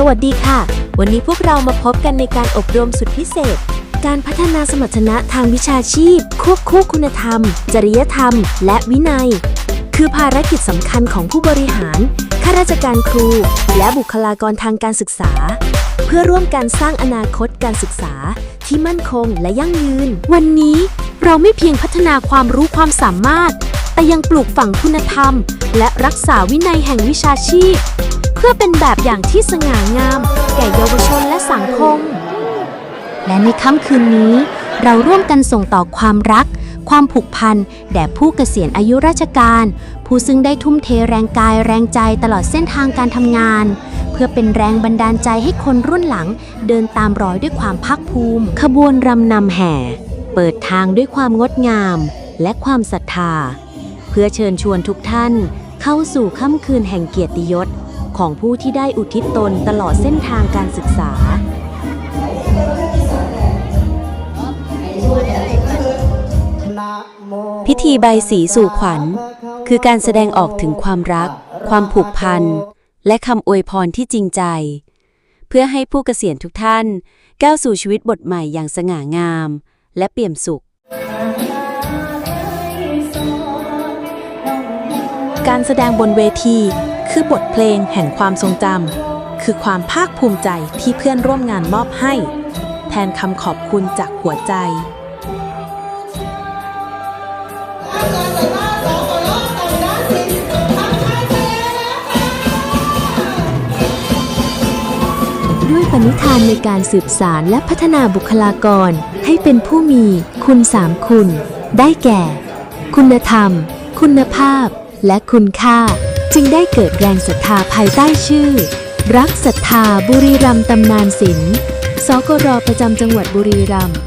สวัสดีค่ะ วันนี้พวกเรามาพบกันในการอบรมสุดพิเศษ การพัฒนาสมรรถนะทางวิชาชีพ ควบคู่คุณธรรม จริยธรรม และวินัย คือภารกิจสำคัญของผู้บริหาร ข้าราชการครู และบุคลากรทางการศึกษา เพื่อร่วมกันสร้างอนาคตการศึกษา ที่มั่นคงและยั่งยืน วันนี้เราไม่เพียงพัฒนาความรู้ความสามารถ แต่ยังปลูกฝังคุณธรรม และรักษาวินัยแห่งวิชาชีพ เพื่อเป็นแบบอย่างที่สง่างาม แก่เยาวชนและสังคม และในค่ำคืนนี้ เราร่วมกันส่งต่อความรัก ความผูกพัน แด่ผู้เกษียณอายุราชการ ผู้ซึ่งได้ทุ่มเทแรงกายแรงใจตลอดเส้นทางการทำงาน เพื่อเป็นแรงบันดาลใจให้คนรุ่นหลัง เดินตามรอยด้วยความภาคภูมิ ขบวนรำนำแห่ เปิดทางด้วยความงดงาม และความศรัทธา เพื่อเชิญชวนทุกท่านเข้าสู่ค่ำคืนแห่งเกียรติยศ ของผู้ที่ได้อุทิศตนตลอดเส้นทางการศึกษา พิธีใบสีสู่ขวัญ คือการแสดงออกถึงความรัก ความผูกพัน และคำอวยพรที่จริงใจ เพื่อให้ผู้เกษียณทุกท่าน ก้าวสู่ชีวิตบทใหม่อย่างสง่างาม และเปี่ยมสุขการแสดงบนเวที คือบทเพลงแห่งความทรงจำคือความภาคภูมิใจที่เพื่อนร่วมงานมอบให้ แทนคำขอบคุณจากหัวใจด้วยปณิธานในการสืบสารและพัฒนาบุคลากร ให้เป็นผู้มีคุณสามคุณ ได้แก่ คุณธรรม คุณภาพ และคุณค่า จึงได้เกิดแรงศรัทธาภายใต้ชื่อ รักศรัทธาบุรีรัมย์ตำนานศิลป์สกรประจำจังหวัดบุรีรัมย์